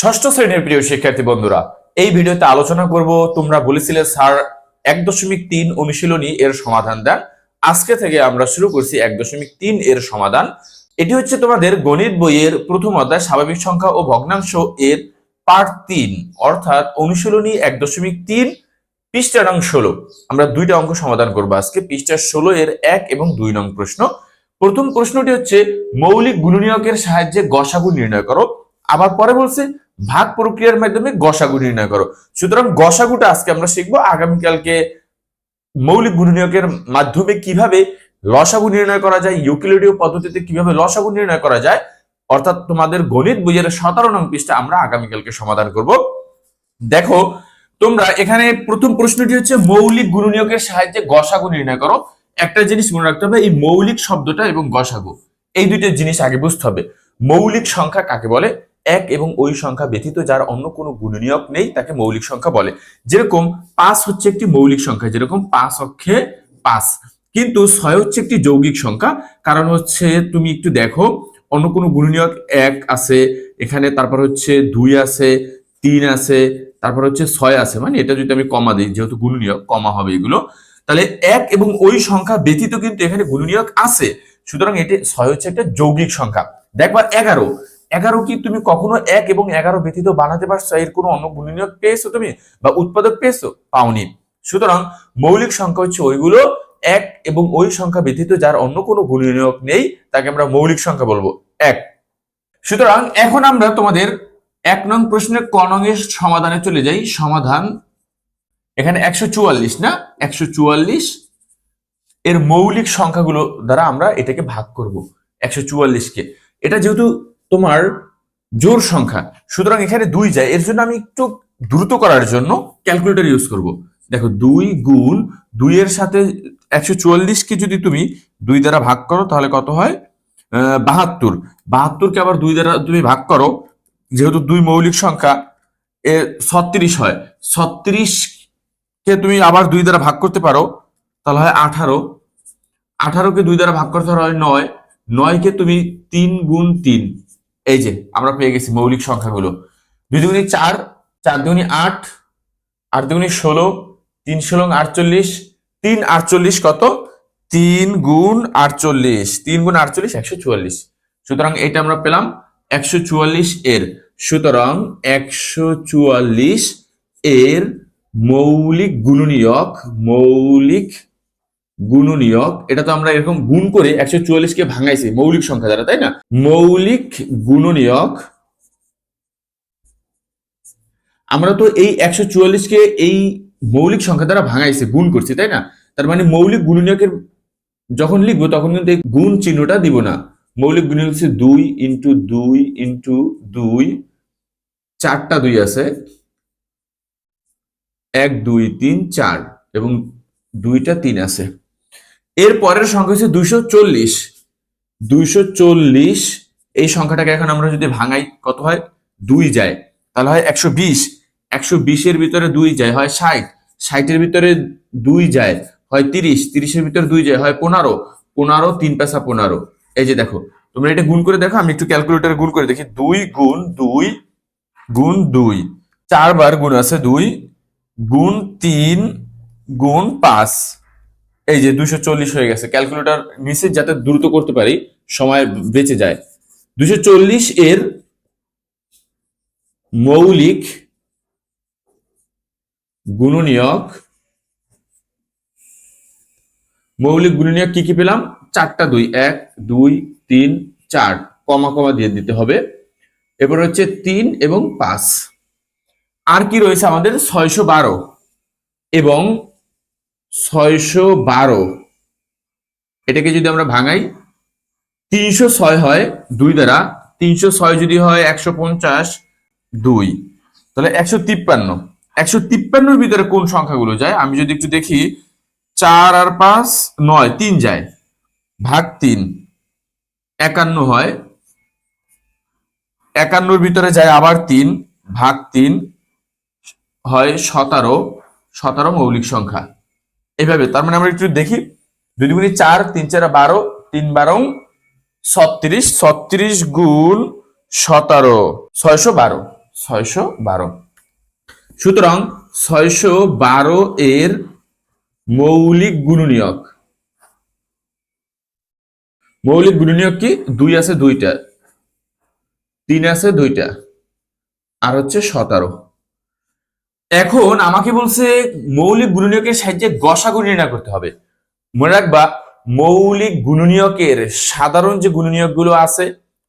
ষষ্ঠ শ্রেণির প্রিয় শিক্ষার্থী বন্ধুরা, এই ভিডিওতে আলোচনা করব তোমরা বলেছিলে স্যার এক দশমিক তিন অনুশীলনী এর সমাধান দেন। আজকে থেকে আমরা শুরু করছি এক দশমিক তিন এর সমাধান। এটি হচ্ছে তোমাদের গণিত বইয়ের প্রথম অধ্যায়, স্বাভাবিক সংখ্যা ও ভগ্নাংশ এর পার্ট তিন, অর্থাৎ অনুশীলনী এক দশমিক তিন পৃষ্ঠা নং ষোলো। আমরা দুইটা অঙ্ক সমাধান করব আজকে পৃষ্ঠা ষোলো এর এক এবং দুই নং প্রশ্ন। প্রথম প্রশ্নটি হচ্ছে, মৌলিক গুণনীয়কের সাহায্যে গসাগু নির্ণয় করো। আবার পরে বলছে ভাগ প্রক্রিয়ার মাধ্যমে গসাগু নির্ণয় করো। সুতরাং গসাগুটা আজকে আমরা শিখব আগামীকালকে মৌলিক গুণনীয়কের মাধ্যমে কীভাবে লসাগু নির্ণয় করা যায় ইউক্লিডীয় পদ্ধতিতে কীভাবে লসাগু নির্ণয় করা যায়, অর্থাৎ তোমাদের গণিত বইয়ের সতেরো নং পৃষ্ঠা আমরা আগামীকালকে সমাধান করব। দেখো, তোমরা এখানে প্রথম প্রশ্নটি হচ্ছে মৌলিক গুণনীয়কের সাহায্যে গসাগু নির্ণয় করো। একটা জিনিস মনে রাখতে হবে, এই মৌলিক শব্দটা এবং গসাগু, এই দুইটা জিনিস আগে বুঝতে হবে। মৌলিক সংখ্যা কাকে বলে? এক এবং ওই সংখ্যা ব্যতীত যার অন্য কোনো গুণনীয়ক নেই তাকে মৌলিক সংখ্যা বলে। যেরকম পাঁচ হচ্ছে একটি মৌলিক সংখ্যা, যেরকম পাঁচ অক্ষে পাঁচ। কিন্তু ছয় হচ্ছে একটি যৌগিক সংখ্যা, কারণ হচ্ছে তুমি একটু দেখো, অন্য কোনো গুণনীয়ক এক আছে, এখানে তারপর হচ্ছে দুই আছে, তিন আছে, তারপর হচ্ছে ছয় আছে মানে এটা যদি আমি কমা দিই, যেহেতু গুণনীয়ক, কমা হবে এগুলো। তাহলে এক এবং ওই সংখ্যা ব্যতীত কিন্তু এখানে গুণনীয়ক আছে, সুতরাং এটি ছয় হচ্ছে একটা যৌগিক সংখ্যা। দেখবা এগারো এগারো কি তুমি কখনো এক এবং এগারো ব্যতীত বানাতে পারছ? এর কোনো অন্য গুণনীয়ক পেয়েছ তুমি বা উৎপাদক পেয়েছ? পাওনি। সুতরাং মৌলিক সংখ্যা হচ্ছে ওইগুলো এক এবং ওই সংখ্যা ব্যতীত যার অন্য কোনো গুণনীয়ক নেই, তাকে আমরা মৌলিক সংখ্যা বলব। এক। সুতরাং এখন আমরা তোমাদের এক নং প্রশ্নের ক এর সমাধানে চলে যাই। সমাধান এখানে একশো চুয়াল্লিশ, না? একশো চুয়াল্লিশ। এর মৌলিক সংখ্যাগুলো দ্বারা আমরা এটাকে ভাগ করব, একশো চুয়াল্লিশকে এটা যেহেতু তোমার জোর সংখ্যা। সুতরাং এখানে দুই যায়। এর জন্য আমি একটু দ্রুত করার জন্য ক্যালকুলেটর ইউজ করব। দেখো, দুই গুণ দুইয়ের সাথে একশো চুয়াল্লিশকে যদি তুমি দুই দ্বারা ভাগ করো, তাহলে কত হয়? বাহাত্তর। বাহাত্তরকে আবার দুই দ্বারা তুমি ভাগ করো, যেহেতু দুই মৌলিক সংখ্যা, এ ছত্রিশ হয়। ছত্রিশ কে তুমি আবার দুই দ্বারা ভাগ করতে পারো, তাহলে হয় আঠারো। আঠারোকে দুই দ্বারা ভাগ করতে হয় নয়। নয়কে তুমি তিন গুণ তিন। এই যে, আমরা পেয়ে গেছি মৌলিক সংখ্যাগুলো। দুই দুগুণি চার চার দুগুণি আট আট দুগুণি ষোলো, তিন ষোলো আটচল্লিশ, তিন আটচল্লিশ কত? তিন গুণ আটচল্লিশ, তিন গুণ আটচল্লিশ একশো চুয়াল্লিশ। সুতরাং এটা আমরা পেলাম একশো চুয়াল্লিশ এর। সুতরাং একশো চুয়াল্লিশ এর মৌলিক গুণনীয়ক, মৌলিক গুণনীয়ক, এটা তো আমরা এরকম গুণ করে একশো চুয়াল্লিশকে ভাঙাইছি, মৌলিক সংখ্যা দ্বারা, তাই না? মৌলিক গুণনীয়ক, আমরা তো এই একশো চুয়াল্লিশকে এই মৌলিক সংখ্যা দ্বারা ভাঙাইছি, গুণ করছি, তাই না? তার মানে মৌলিক গুণনীয়কের যখন লিখব, তখন কিন্তু এই গুণ চিহ্নটা দিব না। মৌলিক গুণনীয়ক হচ্ছে দুই ইন্টু দুই ইন্টু দুই, চারটা দুই আছে, এক, দুই, তিন, চার, এবং দুইটা তিন আছে। এর পরের সংখ্যা হচ্ছে দুইশো চল্লিশ। দুইশো চল্লিশ, এই সংখ্যাটাকে এখন আমরা যদি ভাঙাই, কত হয়? দুই যায়। তাহলে হয় একশো বিশ। একশো বিশের ভিতরে দুই যায়, হয় ষাট। ষাটের ভিতরে দুই যায়, হয় তিরিশ। তিরিশের ভিতরে দুই যায়, হয় পনেরো। পনেরো, তিন পেশা পনেরো। এই যে দেখো, তোমরা এটা গুণ করে দেখো, আমি একটু ক্যালকুলেটারে গুণ করে দেখি। দুই গুণ দুই গুণ দুই। চারবার গুণ আছে দুই, গুণ তিন, গুণ পাঁচ। এই যে দুশো চল্লিশ হয়ে গেছে ক্যালকুলেটর নিচে যাতে দ্রুত করতে পারি, সময় বেঁচে যায়। দুশো চল্লিশ এর মৌলিক গুণনীয়ক মৌলিক গুণনীয়ক কি কি পেলাম? চারটা দুই, এক, দুই, তিন, চার, কমা কমা দিয়ে দিতে হবে। এরপর হচ্ছে তিন এবং পাঁচ। আর কি রয়েছে আমাদের? ছয়শো বারো। এবং ছয়শো বারো। এটাকে যদি আমরা ভাঙাই, তিনশো ছয় হয় দুই দ্বারা, তিনশো ছয় যদি হয় একশো পঞ্চাশ দুই। তাহলে একশো তিপ্পান্ন। একশো তিপ্পান্নর ভিতরে কোন সংখ্যাগুলো যায়? আমি যদি একটু দেখি, চার আর পাঁচ নয়, তিন যায়। ভাগ তিন, একান্ন হয়। একান্নর ভিতরে যায় আবার তিন, ভাগ তিন হয় সতেরো। সতেরো মৌলিক সংখ্যা। এইভাবে তার মানে আমরা একটু দেখি। দুই দুগুণি চার, তিন চার, বারো, তিন বারো ছত্রিশ ছত্রিশ গুণ সতেরো, ছয়শো বারো ছয়শো বারো। সুতরাং ছয়শো বারো এর মৌলিক গুণনীয়ক। মৌলিক গুণনীয়ক কি? দুই আছে দুইটা, তিন আছে দুইটা, আর হচ্ছে সতেরো। এখন আমাকে বলছে, মৌলিক গুণনীয়কের সাহায্যে গসাগু নির্ণয় করতে হবে। মনে রাখবা, মৌলিক গুণনীয়কের সাধারণ যে গুণনীয়কগুলো আছে,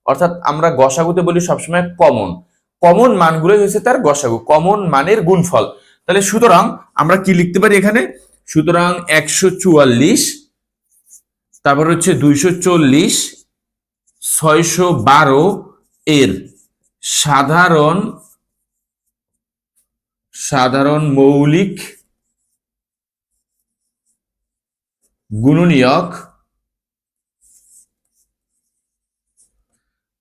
অর্থাৎ আমরা গসাগুতে বলি সবসময় কমন। কমন মানগুলোই হচ্ছে তার গসাগু, কমন মানের গুণফল। তাহলে সুতরাং আমরা কি লিখতে পারি এখানে? সুতরাং একশো চুয়াল্লিশ, তারপর হচ্ছে দুইশো চল্লিশ, ছয়শো বারো এর সাধারণ সাধারণ মৌলিক গুণনীয়ক।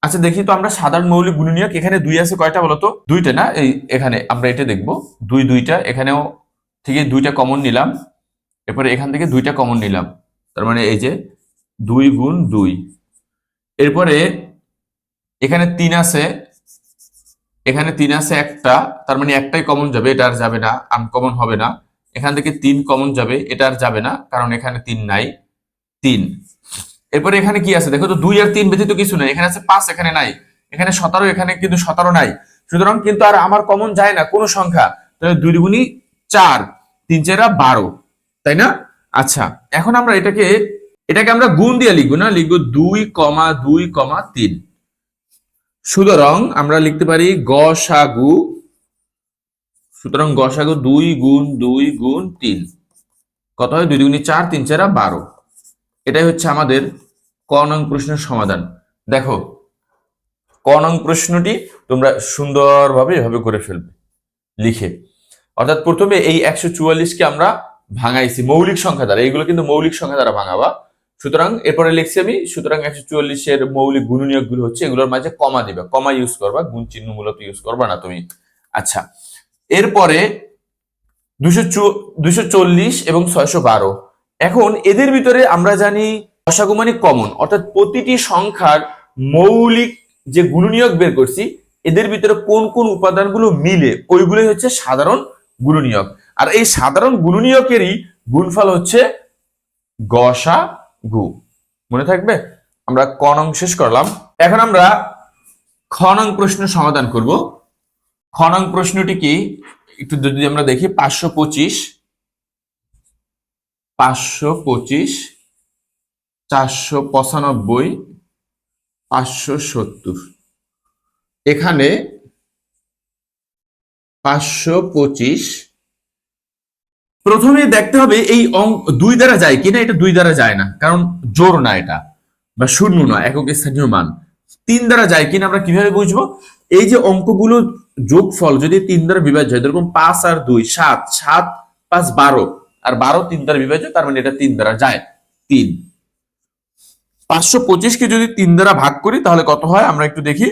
আচ্ছা দেখি তো আমরা সাধারণ মৌলিক গুণনীয়ক এখানে দুই আছে কয়টা বলতো দুইটা না? এই এখানে আমরা এটা দেখব। দুই দুইটা, এখানেও থেকে দুইটা কমন নিলাম। এরপরে এখান থেকে দুইটা কমন নিলাম। তার মানে এই যে দুই গুণ দুই। এরপরে এখানে তিন আছে। এখানে তিন আছে একটা, তার মানে একটাই কমন যাবে, এটা আর যাবে না আনকমন হবে না। এখান থেকে তিন কমন যাবে, এটা আর যাবে না, কারণ এখানে তিন নাই, তিন। এরপরে এখানে কি আছে? দেখো তো, দুই আর তিন ব্যতীত কিছু নাই। এখানে আছে পাঁচ, এখানে নাই। এখানে সতেরো, এখানে কিন্তু সতেরো নাই। সুতরাং কিন্তু আর আমার কমন যায় না, কোনো সংখ্যা। তাহলে দুই গুণি চার, তিন চারা বারো, তাই না? আচ্ছা এখন আমরা এটাকে এটাকে আমরা গুণ দিয়ে লিখব না? লিখব দুই কমা দুই কমা তিন। সুতরাং আমরা লিখতে পারি গসাগু সুতরাং গসাগু দুই গুণ দুই গুণ তিন। কত হয়? দুই দুগুণি চার, তিন চারা বারো। এটাই হচ্ছে আমাদের ক নং প্রশ্নের সমাধান। দেখো, ক নং প্রশ্নটি তোমরা সুন্দরভাবে এভাবে করে ফেলবে, লিখে। অর্থাৎ প্রথমে এই একশো চুয়াল্লিশকে আমরা ভাঙাইছি, মৌলিক সংখ্যা দ্বারা। এইগুলো কিন্তু মৌলিক সংখ্যা দ্বারা ভাঙাবা। সুতরাং এরপরে লিখছি আমি, সুতরাং একশো চুয়াল্লিশের মৌলিক গুণনীয়কগুলো হচ্ছে, এগুলোর মাঝে কমা দিবে। কমা ইউজ করবা, গুণ চিহ্ন মূলত ইউজ করবা না তুমি। আচ্ছা এরপরে দুশো চল্লিশ এবং ছয়শো বারো। এখন এদের ভিতরে আমরা জানি গসাগু মানে কমন, অর্থাৎ প্রতিটি সংখ্যার মৌলিক যে গুণনীয়ক বের করছি, এদের ভিতরে কোন কোন উপাদানগুলো মিলে, ওইগুলোই হচ্ছে সাধারণ গুণনীয়ক। আর এই সাধারণ গুণনীয়কেরই গুণফল হচ্ছে গসা গু। মনে থাকবে? আমরা ক নং শেষ করলাম। এখন আমরা খ নং প্রশ্নের সমাধান করব। খ নং প্রশ্নটি কি? একটু যদি আমরা দেখি, পাঁচশো পঁচিশ পাঁচশো পঁচিশ, চারশো পঁচানব্বই, পাঁচশো সত্তর। এখানে পাঁচশো পঁচিশ প্রথমে দেখতে হবে এই দুই দ্বারা যায় কিনা, এটা দুই দ্বারা যায় না। কারণ জোর না এটা, বা শূন্য না একক স্থানীয় মান। তিন দ্বারা যায় কিনা আমরা কীভাবে বুঝব? এই যে অঙ্কগুলো যোগফল যদি তিন দ্বারা বিভাজ্য হয়, যেরকম পাঁচ আর দুই, সাত সাত পাঁচ বারো, আর বারো তিন দ্বারা বিভাজ্য, তার মানে এটা তিন দ্বারা যায়। তিন। পাঁচশো পঁচিশকে যদি তিন দ্বারা ভাগ করি, তাহলে কত হয়? আমরা একটু দেখি।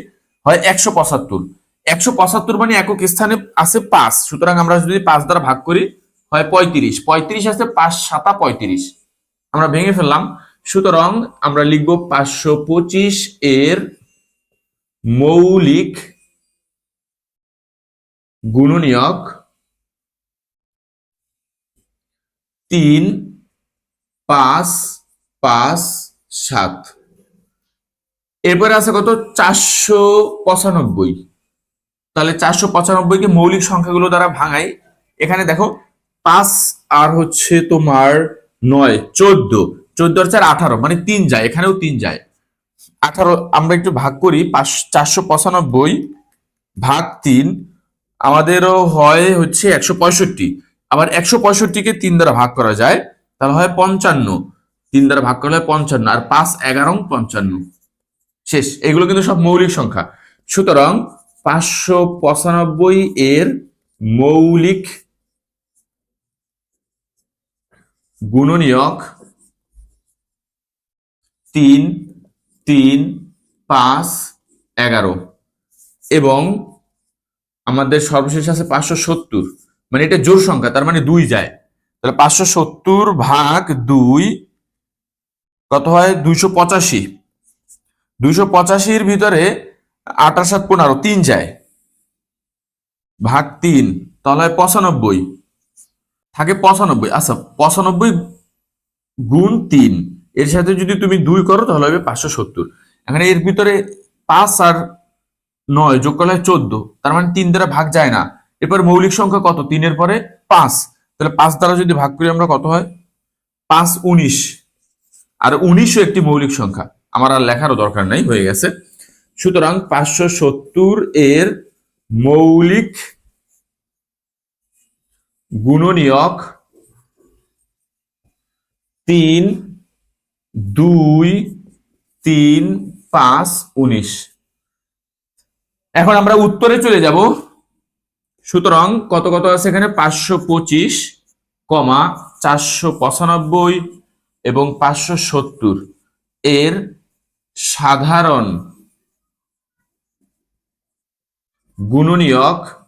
হয় একশো পঁচাত্তর। একশো পঁচাত্তর মানে একক স্থানে আছে পাঁচ। সুতরাং আমরা যদি পাঁচ দ্বারা ভাগ করি হয় পঁয়ত্রিশ। পঁয়ত্রিশ আছে পাঁচ সাতা পঁয়ত্রিশ। আমরা ভেঙে ফেললাম। সুতরাং আমরা লিখব পাঁচশো পঁচিশ এর মৌলিক গুণনীয়ক তিন, পাঁচ পাঁচ, সাত। এরপরে আছে কত? চারশো পঁচানব্বই। তাহলে চারশো পঁচানব্বইকে মৌলিক সংখ্যাগুলো দ্বারা ভাঙাই। এখানে দেখো পাঁচ আর হচ্ছে তোমার নয়, চোদ্দ। চোদ্দ চার, আঠারো মানে তিন যায়, এখানেও তিন যায়। আঠারো, আমরা একটু ভাগ করি, পাঁচ, চারশো পঁচানব্বই ভাগ তিন, আমাদেরও হয় হচ্ছে একশো পঁয়ষট্টি। আবার একশো পঁয়ষট্টিকে তিন দ্বারা ভাগ করা যায়, তাহলে হয় পঞ্চান্ন। তিন দ্বারা ভাগ করলে হয় পঞ্চান্ন, আর পাঁচ এগারো পঞ্চান্ন। শেষ, এগুলো কিন্তু সব মৌলিক সংখ্যা। সুতরাং পাঁচশো পঁচানব্বই এর মৌলিক গুণনীয়ক তিন তিন, পাঁচ, এগারো। এবং আমাদের সর্বশেষ আছে পাঁচশো সত্তর। মানে এটা জোর সংখ্যা, তার মানে দুই যায়। তাহলে পাঁচশো সত্তর ভাগ দুই, কত হয়? দুইশো পঁচাশি। দুইশো পঁচাশির ভিতরে আঠাশ সাত পনেরো, তিন যায়। ভাগ তিন, তাহলে পঁচানব্বই। থাকে পঁচানব্বই। আচ্ছা পঁচানব্বই গুণ তিন, এর সাথে যদি তুমি দুই করো তাহলে হবে পাঁচশো সত্তর। এখানে এর ভিতরে পাঁচ আর নয় যোগ করলে চোদ্দ, তার মানে তিন দ্বারা ভাগ যায় না। এরপর মৌলিক সংখ্যা কত? তিনের পরে পাঁচ। তাহলে পাঁচ দ্বারা যদি ভাগ করি আমরা কত হয়? পাঁচ উনিশ। আর উনিশও একটি মৌলিক সংখ্যা। আমার আর লেখারও দরকার নাই, হয়ে গেছে। সুতরাং পাঁচশো সত্তর এর মৌলিক গুণনীয়ক তিন, দুই, তিন, পাঁচ, উনিশ। এখন আমরা উত্তরে চলে যাব। সুতরাং কত কত আছে এখানে? পাঁচশো পঁচিশ, কমা চারশো পঁচানব্বই এবং পাঁচশো সত্তর। এর সাধারণ গুণনীয়ক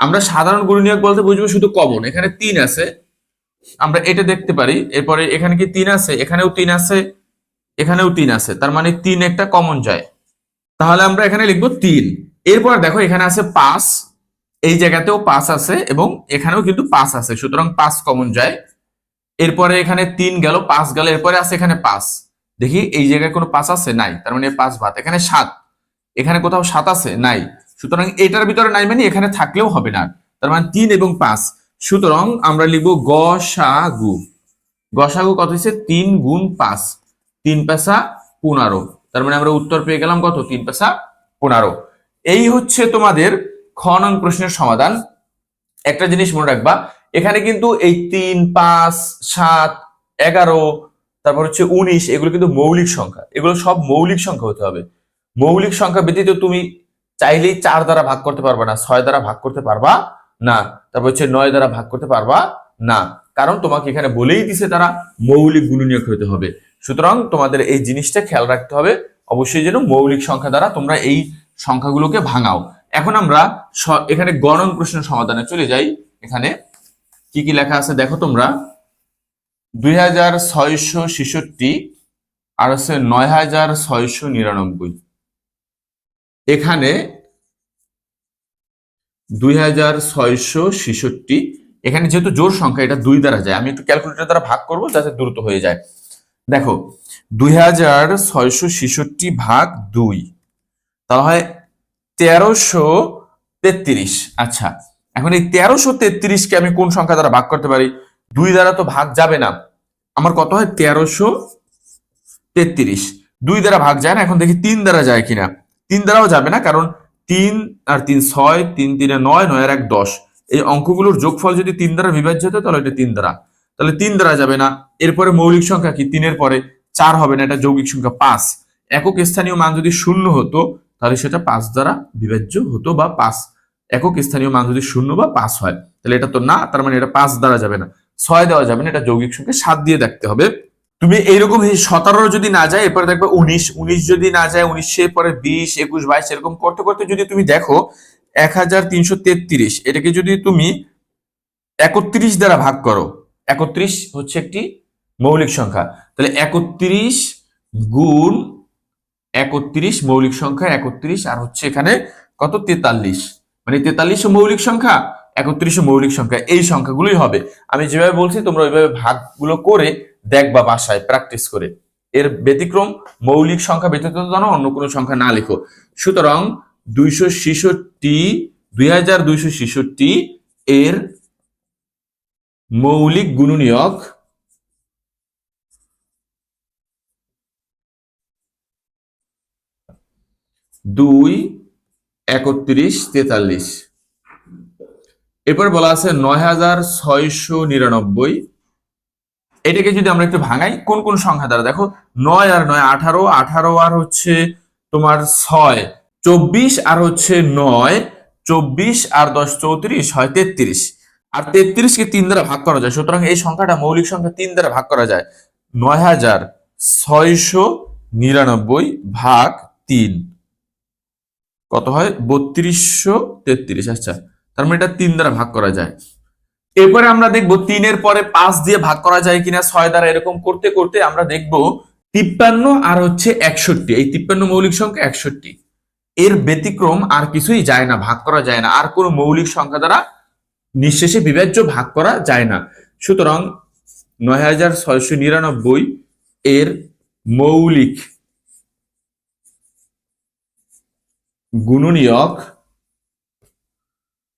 আমরা সাধারণ গুণনীয়ক বলতে বুঝব শুধু কমন, এখানে তিন আছে। আমরা এটা দেখতে পারি, এরপরে এখানে কি তিন আছে? এখানেও তিন আছে, এখানেও তিন আছে, তার মানে তিন একটা কমন যায়। তাহলে আমরা এখানে লিখব তিন। এরপর দেখো এখানে আছে পাঁচ, এই জায়গাতেও পাঁচ আছে এবং এখানেও কিন্তু পাঁচ আছে, সুতরাং পাঁচ কমন যায়। এরপরে এখানে তিন গেল, পাঁচ গেল, এরপরে আছে এখানে পাঁচ। দেখি এই জায়গায় কোনো পাঁচ আছে? নাই, তার মানে পাঁচ ভাত এখানে সাত, এখানে কোথাও সাত আছে? নাই। সুতরাং এটার ভিতরে নাই মানে এখানে থাকলেও হবে না। তার মানে তিন এবং পাঁচ। সুতরাং আমরা লিখব গসাগু। গসাগু কত হচ্ছে তিন গুণ পাঁচ। তিন পেশা পনেরো। তার মানে আমরা উত্তর পেয়ে গেলাম কত? তিন পেশা পনেরো। এই হচ্ছে তোমাদের খ নং প্রশ্নের সমাধান। একটা জিনিস মনে রাখবা, এখানে কিন্তু এই তিন, পাঁচ, সাত, এগারো, তারপর হচ্ছে উনিশ, এগুলো কিন্তু মৌলিক সংখ্যা। এগুলো সব মৌলিক সংখ্যা হতে হবে। মৌলিক সংখ্যা ব্যতীত তুমি চাইলেই চার দ্বারা ভাগ করতে পারবা না, ছয় দ্বারা ভাগ করতে পারবা না। তারপর হচ্ছে নয় দ্বারা ভাগ করতে পারবা না। কারণ তোমাকে এখানে বলেই দিছে তারা মৌলিক গুণনীয়ক হতে হবে। সুতরাং তোমাদের এই জিনিসটা খেয়াল রাখতে হবে। অবশ্যই যেন মৌলিক সংখ্যা দ্বারা তোমরা এই সংখ্যাগুলোকে ভাঙাও। এখন আমরা এখানে গণন প্রশ্নের সমাধানে চলে যাই। এখানে কি কি লেখা আছে দেখো তোমরা। দুই হাজার ছয়শো ছেষট্টি আর হচ্ছে নয় হাজার ছয়শো নিরানব্বই। এখানে দুই হাজার ছয়শো ছেষট্টি, এখানে যেহেতু জোর সংখ্যা, এটা দুই দ্বারা যায়। আমি একটু ক্যালকুলেটর দ্বারা ভাগ করব যাতে দ্রুত হয়ে যায়। দেখো, দুই হাজার ছয়শো ছেষট্টি ভাগ দুই, তাহলে হয় তেরোশো আচ্ছা এখন এই তেরোশো তেত্রিশকে আমি কোন সংখ্যা দ্বারা ভাগ করতে পারি? দুই দ্বারা তো ভাগ যাবে না। আমার কত হয়? তেরোশো তেত্রিশ। দুই দ্বারা ভাগ যায় না, এখন দেখি তিন দ্বারা যায় কিনা। তিন দ্বারাও যাবে না, কারণ তিন আর তিন ছয়, তিন তিনে নয় নয় এক দশ। এই অঙ্কগুলোর যোগফল যদি তিন দ্বারা বিভাজ্য হতো, তাহলে এটা তিন দ্বারা। তাহলে তিন দ্বারা যাবে না। এরপরে মৌলিক সংখ্যা কি? তিনের পরে চার হবে না, এটা যৌগিক সংখ্যা পাঁচ। একক স্থানীয় মান যদি শূন্য হতো, তাহলে সেটা পাঁচ দ্বারা বিভাজ্য হতো বা পাঁচ। একক স্থানীয় মান যদি শূন্য বা পাঁচ হয়, তাহলে এটা তো না, তার মানে এটা পাঁচ দ্বারা যাবে না। ছয় দেওয়া যাবে না, এটা যৌগিক সংখ্যা সাত দিয়ে দেখতে হবে। তুমি এইরকম সতেরো যদি না যায়, এরপরে দেখবে উনিশ উনিশ যদি না যায় উনিশের পরে বিশ, একুশ, বাইশ, এরকম করতে করতে যদি তুমি দেখো এক হাজার তিনশো তেত্রিশ, এটাকে যদি তুমি একত্রিশ দ্বারা ভাগ করো, একত্রিশ হচ্ছে একটি মৌলিক সংখ্যা, তাহলে একত্রিশ গুণ একত্রিশ মৌলিক সংখ্যা একত্রিশ, আর হচ্ছে এখানে কত? তেতাল্লিশ মানে তেতাল্লিশ মৌলিক সংখ্যা একত্রিশ মৌলিক সংখ্যা, এই সংখ্যাগুলোই হবে। আমি যেভাবে বলছি, তোমরা ওইভাবে ভাগগুলো করে দেখবা বাসায় প্র্যাকটিস করে। এর ব্যতিক্রম মৌলিক সংখ্যা ব্যতীত যেন অন্য কোনো সংখ্যা না লেখো। সুতরাং দুইশো ছেষট্টি, দুই হাজার দুইশো এর মৌলিক গুণনীয়ক দুই, একত্রিশ, তেতাল্লিশ। এরপর বলা আছে নয় হাজার ছয়শো নিরানব্বই এটাকে যদি আমরা একটু ভাঙাই, কোন কোন সংখ্যা দ্বারা? দেখো, নয় আর নয়, আঠারো আঠারো আর হচ্ছে তোমার ছয়, চব্বিশ আর হচ্ছে নয়, চব্বিশ আর দশ, চৌত্রিশ হয় তেত্রিশ। আর তেত্রিশকে তিন দ্বারা ভাগ করা যায়, সুতরাং এই সংখ্যাটা মৌলিক সংখ্যা তিন দ্বারা ভাগ করা যায়। নয় হাজার ছয়শো নিরানব্বই ভাগ তিন। কত হয়? বত্রিশশো তেত্রিশ। আচ্ছা তার মানে এটা তিন দ্বারা ভাগ করা যায়। এরপরে আমরা দেখব তিনের পরে পাঁচ দিয়ে ভাগ করা যায় কিনা, ছয় দ্বারা এরকম করতে করতে আমরা দেখব তিপ্পান্ন আর হচ্ছে একষট্টি। এই তিপ্পান্ন মৌলিক সংখ্যা একষট্টি। এর ব্যতিক্রম আর কিছুই যায় না, ভাগ করা যায় না। আর কোনো মৌলিক সংখ্যা দ্বারা নিঃশেষে বিভাজ্য ভাগ করা যায় না। সুতরাং নয় হাজার ছয়শো নিরানব্বই এর মৌলিক গুণনীয়ক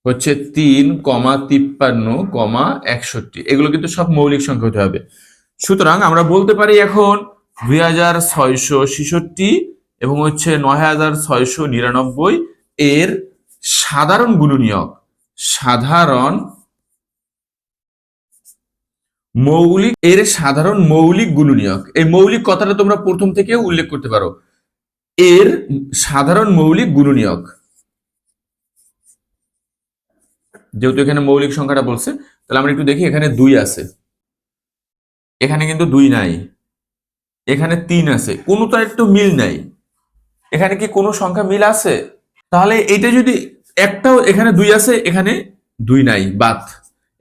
হচ্ছে তিন কমা তিপ্পান্ন কমা একষট্টি। এগুলো কিন্তু সব মৌলিক সংখ্যা হতে হবে। সুতরাং আমরা বলতে পারি এখন দুই হাজার ছয়শো ছেষট্টি এবং হচ্ছে নয় হাজার ছয়শো নিরানব্বই এর সাধারণ গুণনীয়ক সাধারণ মৌলিক, এর সাধারণ মৌলিক গুণনীয়ক এই মৌলিক কথাটা তোমরা প্রথম থেকে উল্লেখ করতে পারো। এর সাধারণ মৌলিক গুণনীয়ক যেহেতু এখানে মৌলিক সংখ্যাটা বলছে, তাহলে আমরা একটু দেখি এখানে দুই আছে। এখানে কিন্তু দুই নাই। এখানে তিন আছে। কোনো তো একটু মিল নাই। এখানে কি কোনো সংখ্যা মিল আছে? তাহলে এটা যদি একটাও এখানে দুই আছে, এখানে দুই নাই, বাদ।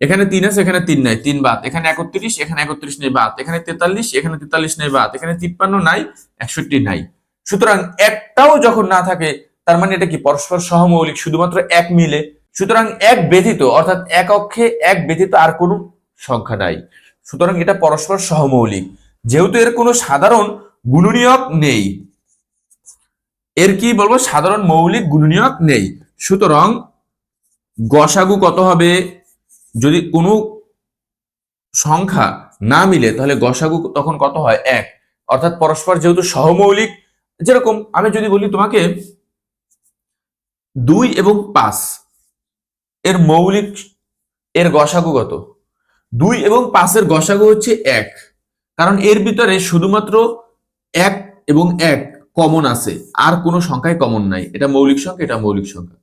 এখানে তিন আছে, এখানে তিন নাই, তিন বাদ। এখানে একত্রিশ এখানে একত্রিশ নেই, বাদ। এখানে তেতাল্লিশ এখানে তেতাল্লিশ নেই, বাদ। এখানে তিপ্পান্ন নাই, একষট্টি নাই। সুতরাং একটাও যখন না থাকে, তার মানে এটা কি পরস্পর সহমৌলিক, শুধুমাত্র এক মিলে? সুতরাং এক ব্যতীত, অর্থাৎ এক অক্ষে এক ব্যতীত আর কোনো সংখ্যা নাই। সুতরাং এটা পরস্পর সহমৌলিক যেহেতু এর কোনো সাধারণ গুণনীয়ক নেই, এর কি বলব? সাধারণ মৌলিক গুণনীয়ক নেই। সুতরাং গসাগু কত হবে? যদি কোনো সংখ্যা না মিলে, তাহলে গসাগু তখন কত হয়? এক। অর্থাৎ পরস্পর যেহেতু সহমৌলিক যেরকম আমি যদি বলি তোমাকে দুই এবং পাঁচ এর মৌলিক, এর গসাগু কত? দুই এবং পাঁচের গসাগু হচ্ছে এক। কারণ এর ভিতরে শুধুমাত্র এক এবং এক কমন আছে। আর কোনো সংখ্যায় কমন নাই। এটা মৌলিক সংখ্যা, এটা মৌলিক সংখ্যা।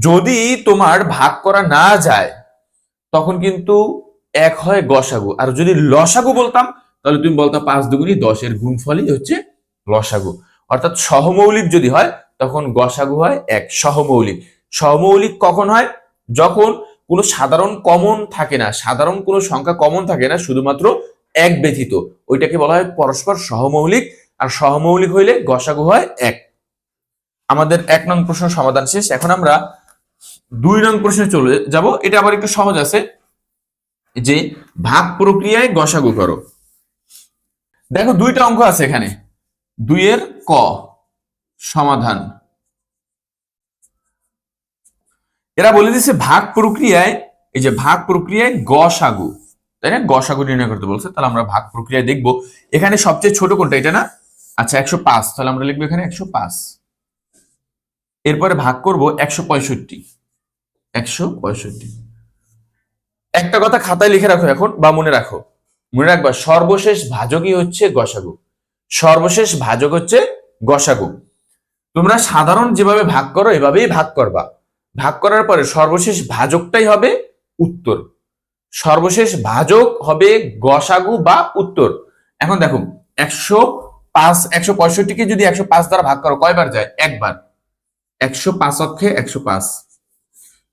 যদি তোমার ভাগ করা না যায়, তখন কিন্তু এক হয় গসাগু। আর যদি লসাগু বলতাম, তাহলে তুমি বলতাম পাঁচ দুগুনি দশের গুণফলই হচ্ছে লসাগু। অর্থাৎ সহমৌলিক যদি হয়, তখন গসাগু হয় এক। সহমৌলিক। সহমৌলিক কখন হয়? যখন কোনো সাধারণ কমন থাকে না, সাধারণ কোনো সংখ্যা কমন থাকে না, শুধুমাত্র এক ব্যথিত। ওইটাকে বলা হয় পরস্পর সহমৌলিক আর সহমৌলিক হইলে গসাগু হয় এক। আমাদের এক নং প্রশ্ন সমাধান শেষ। এখন আমরা দুই নং প্রশ্নে চলে যাব। এটা আবার একটু সহজ আছে, যে ভাগ প্রক্রিয়ায় গসাগু করো। দেখো দুইটা অঙ্ক আছে এখানে। দুইয়ের ক সমাধান। এরা বলে দিচ্ছে ভাগ প্রক্রিয়ায়, এই যে ভাগ প্রক্রিয়ায় গসাগু তাই না? গসাগু নির্ণয় করতে বলছে, তাহলে আমরা ভাগ প্রক্রিয়ায় দেখব। এখানে সবচেয়ে ছোট কোনটা, এটা না? আচ্ছা একশো পাঁচ, তাহলে আমরা লিখব এখানে একশো পাঁচ। এরপরে ভাগ করব একশো পঁয়ষট্টি। একশো পঁয়ষট্টি। একটা কথা খাতায় লিখে রাখো এখন, বা মনে রাখো। মনে রাখবা, সর্বশেষ ভাজকই হচ্ছে গসাগু সর্বশেষ ভাজক হচ্ছে গসাগু তোমরা সাধারণ যেভাবে ভাগ করো, এভাবেই ভাগ করবা। ভাগ করার পরে সর্বশেষ ভাজকটাই হবে উত্তর। সর্বশেষ ভাজক হবে গসাগু বা উত্তর। এখন দেখো একশো পাঁচ, একশো পঁয়ষট্টিকে যদি একশো পাঁচ দ্বারা ভাগ করো, কয়বার যায়? একবার। একশো পাঁচ অক্ষে একশো পাঁচ।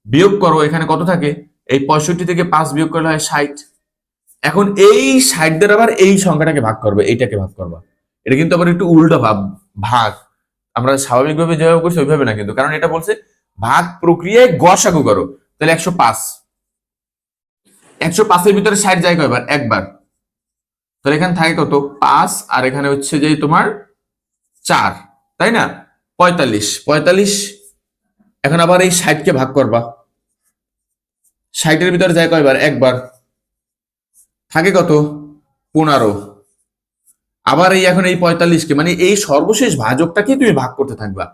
বিয়োগ করো, এখানে কত থাকে? এই পঁয়ষট্টি থেকে পাঁচ বিয়োগ করলে হয় ষাট। এখন এই ষাট দ্বারা আবার এই সংখ্যাটাকে ভাগ করবে, এইটাকে ভাগ করবা। এটা কিন্তু আবার একটু উল্টো ভাব, ভাগ। আমরা স্বাভাবিকভাবে যেভাবে করছি, ওইভাবে না কিন্তু। কারণ এটা বলছে ভাগ প্রক্রিয়ায় গসাগু করো। তাহলে একশো পাঁচ। একশো পাঁচের ভিতরে ষাট যায় কয়বার? একবার। তাহলে এখানে থাকে কত? পাঁচ, আর এখানে হচ্ছে যে তোমার চার, তাই না? পঁয়তাল্লিশ। পঁয়তাল্লিশ, এখন আবার এই ষাটকে ভাগ করবা। ষাটের ভিতরে যায় কয়বার? একবার। থাকে কত? পনেরো। আবার এই এখন এই পঁয়তাল্লিশকে মানে এই সর্বশেষ ভাজকটাকে তুমি ভাগ করতে থাকবা।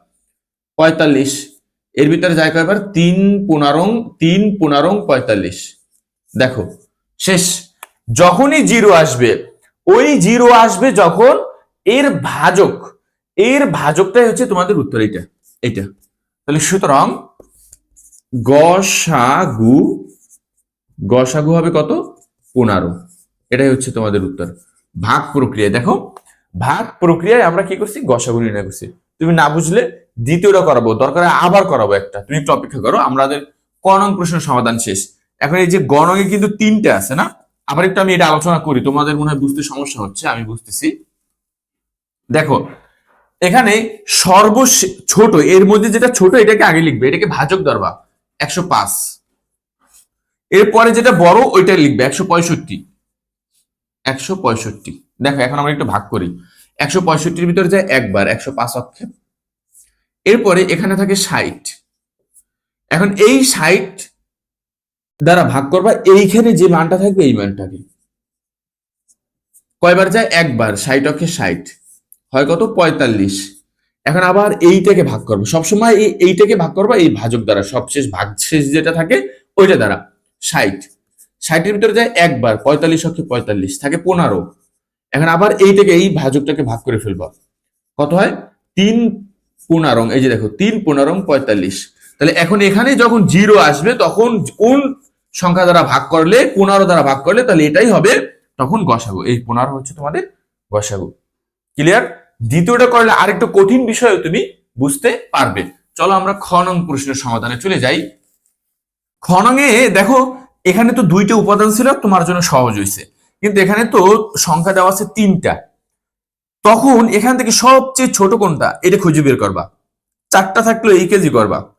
পঁয়তাল্লিশ এর ভিতরে যায় কয়বার তিন পনেরো তিন পনেরো পঁয়তাল্লিশ। দেখো, শেষ। যখনই জিরো আসবে, ওই জিরো আসবে যখন এর ভাজক, এর ভাজকটাই হচ্ছে তোমাদের উত্তর, এইটা এইটা। তাহলে সুতরাং গসাগু গসাগু হবে কত? পনেরো। এটাই হচ্ছে তোমাদের উত্তর। ভাগ প্রক্রিয়া, দেখো। ভাগ প্রক্রিয়ায় আমরা কি করছি? গসাগু নির্ণয় করছি। তুমি না বুঝলে দ্বিতীয়টা করাবো, দরকার আবার করাবো একটা। তুমি একটু অপেক্ষা করো, আমাদের কনং প্রশ্নের সমাধান শেষ। এখন এই যে গণকে কিন্তু তিনটে আছে না? আবার একটু আমি এটা আলোচনা করি, তোমাদের মনে হয় বুঝতে সমস্যা হচ্ছে, আমি বুঝতেছি। দেখো, এখানে সর্বশেষ ছোট, এর মধ্যে যেটা ছোট, এটাকে আগে লিখবে, এটাকে ভাজক ধরবা একশো পাঁচ। এরপরে যেটা বড়, ওইটা লিখবে, একশো পঁয়ষট্টি। একশো পঁয়ষট্টি। দেখো, এখন আমরা একটু ভাগ করি। একশো পঁয়ষট্টির ভিতরে যায় একবার, একশো পাঁচ অক্ষে এরপরে এখানে থাকে ষাট। এখন এই ষাট দ্বারা ভাগ করবা, এইখানে যে মানটা থাকবে এই মানটাকে। কয়বার যায়? একবার, ষাট অক্ষে ষাট। হয় কত? পঁয়তাল্লিশ। এখন আবার এইটাকে ভাগ করব। সবসময় এই এইটাকে ভাগ করবা, এই ভাজক দ্বারা, সবশেষ ভাগ শেষ যেটা থাকে, ওইটা দ্বারা। ষাট। ষাটের ভিতরে যায় একবার, পঁয়তাল্লিশ অক্ষে পঁয়তাল্লিশ, থাকে পনেরো। এখন আবার এইটাকে এই ভাজকটাকে ভাগ করে ফেলবা। কত হয়? তিন পনেরো এই যে দেখো, তিন পনেরো পঁয়তাল্লিশ। তাহলে এখন এখানে যখন জিরো আসবে, তখন কোন সংখ্যা দ্বারা ভাগ করলে পনেরো দ্বারা ভাগ করলে, তাহলে এটাই হবে, তখন গসাগু। এই পনেরো হচ্ছে তোমাদের গসাগু। ক্লিয়ার দ্বিতীয়টা করলে আরেকটু কঠিন বিষয় তুমি বুঝতে পারবে। চলো আমরা খ নং প্রশ্নের সমাধানে চলে যাই। খ নংয়ে দেখো, এখানে তো দুইটা উপাদান ছিল, তোমার জন্য সহজ হয়েছে কিন্তু এখানে তো সংখ্যা দেওয়া আছে তিনটা। তখন এখান থেকে সবচেয়ে ছোট কোনটা? এটা খুঁজে বের করবা। চারটা থাকলে এই কেজি করবা।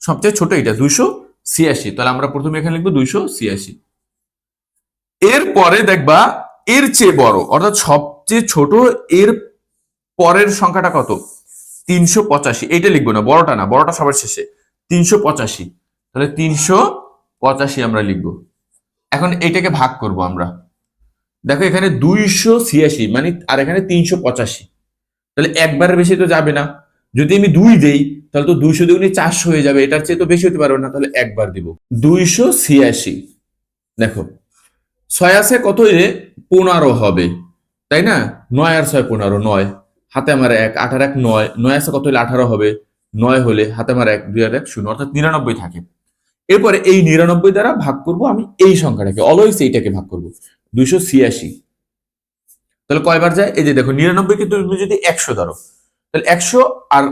সবচেয়ে ছোট এটা, দুইশো ছিয়াশি। তাহলে আমরা প্রথমে এখানে লিখব দুইশো ছিয়াশি। এরপরে দেখবা এর চেয়ে বড়, অর্থাৎ সবচেয়ে ছোট এর পরের সংখ্যাটা কত? তিনশো পঁচাশি। এইটা লিখব না, বড়টা না, বড়টা সবার শেষে। তিনশো পঁচাশি। তাহলে তিনশো পঁচাশি আমরা লিখব। এখন এইটাকে ভাগ করব আমরা। দেখো এখানে দুইশো ছিয়াশি মানে আর এখানে তিনশো পঁচাশি। তাহলে একবারের বেশি তো যাবে না। যদি আমি দুই দেই, তাহলে তো দুইশো দুগুণে চারশো হয়ে যাবে। এটার চেয়ে তো বেশি হতে পারবে না, তাহলে একবার দিব। দুইশো ছিয়াশি। দেখো, ছয় আছে কত এলে পনেরো হবে। তাই না? নয় আর ছয় পনেরো, নয়। হাতে আমার এক আঠার এক নয়। নয় আছে কত হলে আঠারো হবে। নয় হলে হাতে আমার এক, দুই আর এক শূন্য, অর্থাৎ নিরানব্বই থাকে। এরপরে এই নিরানব্বই দ্বারা ভাগ করব আমি এই সংখ্যাটাকে অলওয়েজ এইটাকে ভাগ করব। দুইশো ছিয়াশি। তাহলে কয়বার যায়? এই যে দেখো, নিরানব্বই কিন্তু তুমি যদি একশো ধরো, তাহলে একশো আর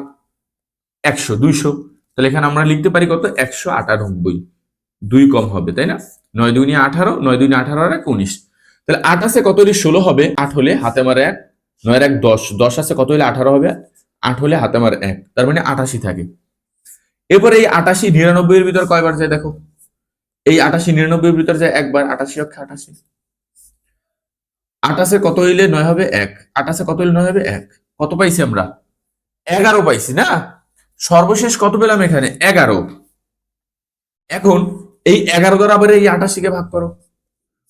একশো, দুইশো। তাহলে এখানে আমরা লিখতে পারি কত? একশো আটানব্বই। দুই কম হবে, তাই না? নয় দুই আঠারো, নয় দুই আঠারো আর এক উনিশ। তাহলে আট আছে কত হলে ষোলো হবে? আট হলে হাতে মারে এক নয়ের এক দশ। দশ আছে কত হলে আঠারো হবে? আট হলে হাতে মারে এক। তার মানে আটাশি থাকে। এরপরে এই আটাশি নিরানব্বই এর ভিতর কয়বার যায় দেখো? এই আটাশি নিরানব্বই এর ভিতর যায় একবার, আটাশি অক্ষে আটাশি। আটাশে কত হইলে নয় হবে এক? আটাশে কত হইলে নয় হবে এক? কত পাইছি আমরা? এগারো পাইছি না? সর্বশেষ কত পেলাম এখানে? এগারো। এখন এই এগারো দ্বারা আবার এই আটাশিকে ভাগ করো।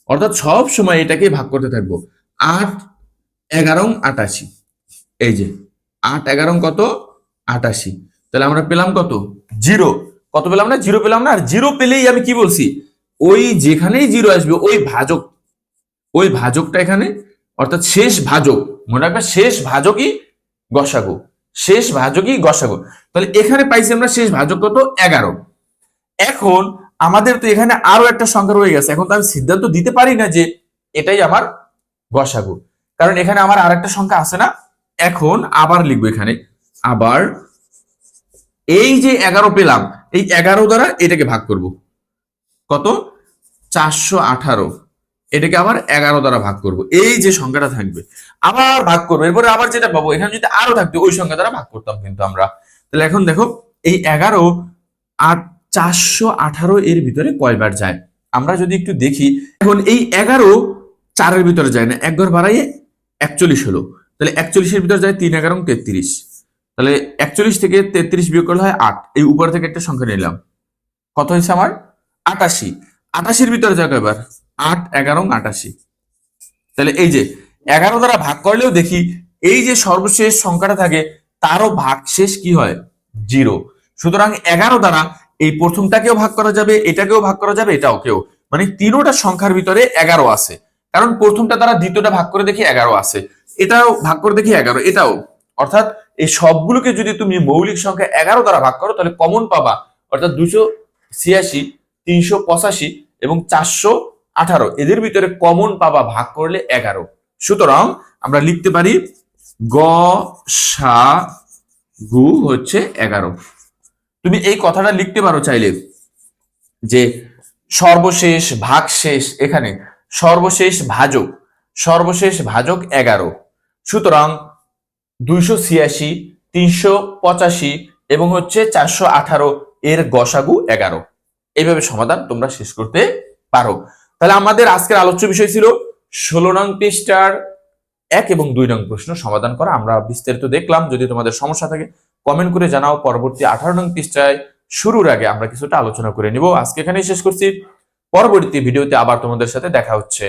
অর্থাৎ সব সময় এটাকে ভাগ করতে থাকব। আট, এগারো আটাশি এই যে, আট, এগারো, কত? আটাশি তাহলে আমরা পেলাম কত? জিরো। কত পেলাম না? জিরো পেলাম না? আর জিরো পেলেই আমি কি বলছি? ওই যেখানেই জিরো আসবে, ওই ভাজক ওই ভাজকটা এখানে, অর্থাৎ শেষ ভাজক, মনে রাখবে শেষ ভাজকই গসাগু, শেষ ভাজকই গসাগু। তাহলে এখানে পাইছি আমরা শেষ ভাজক কত? এগারো। এখন আমাদের তো এখানে আরও একটা সংখ্যা রয়ে গেছে, এখন তো আমি সিদ্ধান্ত দিতে পারি না যে এটাই আমার গসাগু। কারণ এখানে আমার আর একটা সংখ্যা আছে না? এখন আবার লিখব এখানে, আবার এই যে এগারো পেলাম, এই এগারো দ্বারা এটাকে ভাগ করব। কত? চারশো আঠারো। এটাকে আবার এগারো দ্বারা ভাগ করব। এই যে সংখ্যাটা থাকবে, আবার ভাগ করব। এরপরে আবার যেটা পাবো, এখানে যদি আরও থাকতো, ওই সংখ্যা দ্বারা ভাগ করতাম কিন্তু আমরা। তাহলে এখন দেখো, এই এগারো আর চারশো আঠারো এর ভিতরে কয়বার যায়? আমরা যদি একটু দেখি, এখন এই এগারো চারের ভিতরে যায় না, এক ঘর বাড়াইয়ে একচল্লিশ হলো। তাহলে একচল্লিশের ভিতরে যায় তিন এগারো তেত্রিশ। তাহলে একচল্লিশ থেকে তেত্রিশ বিয়োগ করলে হয় আট। এই উপর থেকে একটা সংখ্যা নিলাম। কত হয়েছে আমার? আটাশি। আটাশির ভিতরে যাক এবার আট, এগারো, আটাশি। তাহলে এই যে এগারো দ্বারা ভাগ করলেও দেখি এই যে সর্বশেষ সংখ্যাটা থাকে, তারও ভাগ শেষ কি হয়? জিরো। সুতরাং এগারো দ্বারা এই প্রথমটাকেও ভাগ করা যাবে, এটাকেও ভাগ করা যাবে, এটাও কেউ। মানে তিনোটা সংখ্যার ভিতরে এগারো আছে। কারণ প্রথমটা দ্বারা দ্বিতীয়টা ভাগ করে দেখি এগারো আছে। এটাও ভাগ করে দেখি এগারো, এটাও। অর্থাৎ এই সবগুলোকে যদি তুমি মৌলিক সংখ্যা এগারো দ্বারা ভাগ করো, তাহলে কমন পাবা। অর্থাৎ দুশো ছিয়াশি, তিনশো পঁচাশি এবং চারশো আঠারো। এদের ভিতরে কমন পাবা ভাগ করলে এগারো। সুতরাং আমরা লিখতে পারি গ, সা, গু হচ্ছে এগারো। তুমি এই কথাটা লিখতে পারো চাইলে যে সর্বশেষ ভাগ শেষ এখানে সর্বশেষ ভাজক সর্বশেষ ভাজক এগারো। সুতরাং দুইশো ছিয়াশি, তিনশো পঁচাশি এবং হচ্ছে চারশো আঠারো এর গসাগু এগারো। এইভাবে সমাধান তোমরা শেষ করতে পারো। তাহলে আমাদের আজকের আলোচ্য বিষয় ছিল ষোলো নং পৃষ্ঠার এক এবং দুই নং প্রশ্ন সমাধান করা। আমরা বিস্তারিত দেখলাম, যদি তোমাদের সমস্যা থাকে কমেন্ট করে জানাও। পরবর্তী আঠারো নং পৃষ্ঠায় শুরুর আগে আমরা কিছুটা আলোচনা করে নিব। আজকে এখানেই শেষ করছি। পরবর্তী ভিডিওতে আবার তোমাদের সাথে দেখা হচ্ছে।